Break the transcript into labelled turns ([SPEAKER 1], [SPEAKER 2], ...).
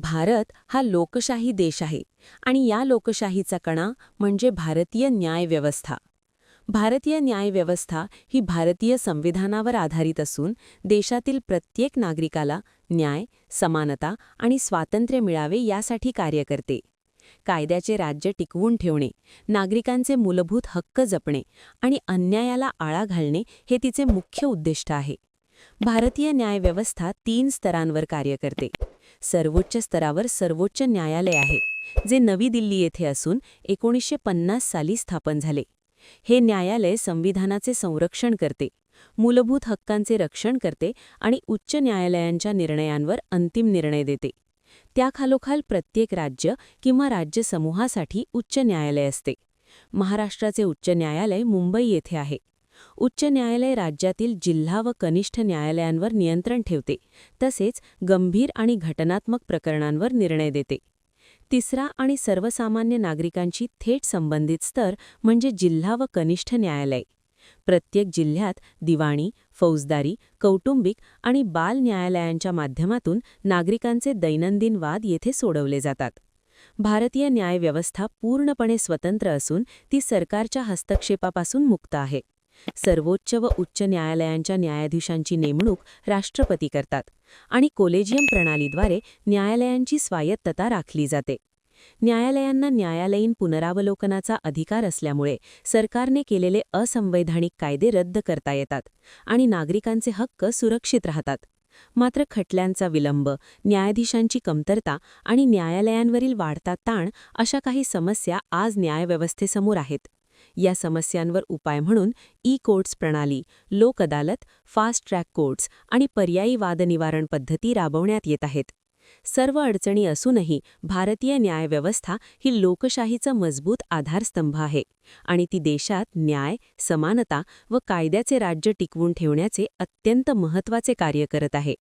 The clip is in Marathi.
[SPEAKER 1] भारत हा लोकशाही देश आहे आणि या लोकशाहीचा कणा म्हणजे भारतीय न्यायव्यवस्था भारतीय न्यायव्यवस्था ही भारतीय संविधानावर आधारित असून देशातील प्रत्येक नागरिकाला न्याय समानता आणि स्वातंत्र्य मिळावे यासाठी कार्य करते. कायद्याचे राज्य टिकवून ठेवणे नागरिकांचे मूलभूत हक्क जपणे आणि अन्यायाला आळा घालणे हे तिचे मुख्य उद्दिष्ट आहे. भारतीय न्यायव्यवस्था तीन स्तरांवर कार्य करते. सर्वोच्च स्तरावर सर्वोच्च न्यायालय आहे जे नवी दिल्ली येथे असून एकोणीसशे पन्नास साली स्थापन झाले. हे न्यायालय संविधानाचे संरक्षण करते मूलभूत हक्कांचे रक्षण करते आणि उच्च न्यायालयांच्या निर्णयांवर अंतिम निर्णय देते. त्याखालोखाल प्रत्येक राज्य किंवा राज्यसमूहासाठी उच्च न्यायालय असते. महाराष्ट्राचे उच्च न्यायालय मुंबई येथे आहे. उच्च न्यायालय राज्यातील जिल्हा व कनिष्ठ न्यायालयांवर नियंत्रण ठेवते तसेच गंभीर आणि घटनात्मक प्रकरणांवर निर्णय देते. तिसरा आणि सर्वसामान्य नागरिकांशी थेट संबंधित स्तर म्हणजे जिल्हा व कनिष्ठ न्यायालय. प्रत्येक जिल्ह्यात दिवाणी फौजदारी कौटुंबिक आणि बाल न्यायालयांच्या माध्यमातून नागरिकांचे दैनंदिन वाद येथे सोडवले जातात. भारतीय न्यायव्यवस्था पूर्णपणे स्वतंत्र असून ती सरकारच्या हस्तक्षेपापासून मुक्त आहे. सर्वोच्च व उच्च न्यायालयांच्या न्यायाधीशांची नेमणूक राष्ट्रपती करतात आणि कोलेजियम प्रणालीद्वारे न्यायालयांची स्वायत्तता राखली जाते. न्यायालयांना न्यायालयीन पुनरावलोकनाचा अधिकार असल्यामुळे सरकारने केलेले असंवैधानिक कायदे रद्द करता येतात आणि नागरिकांचे हक्क सुरक्षित राहतात. मात्र खटल्यांचा विलंब न्यायाधीशांची कमतरता आणि न्यायालयांवरील वाढता ताण अशा काही समस्या आज न्यायव्यवस्थेसमोर आहेत. या समस्यांवर उपाय म्हणून ई कोर्ट्स प्रणाली लोक अदालत फास्ट ट्रॅक कोर्ट्स आणि पर्यायी वादनिवारण पद्धती राबवण्यात येत आहेत. सर्व अडचणी असूनही भारतीय न्यायव्यवस्था ही लोकशाहीचा मजबूत आधारस्तंभ आहे आणि ती देशात न्याय समानता व कायद्याचे राज्य टिकवून ठेवण्याचे अत्यंत महत्त्वाचे कार्य करत आहे.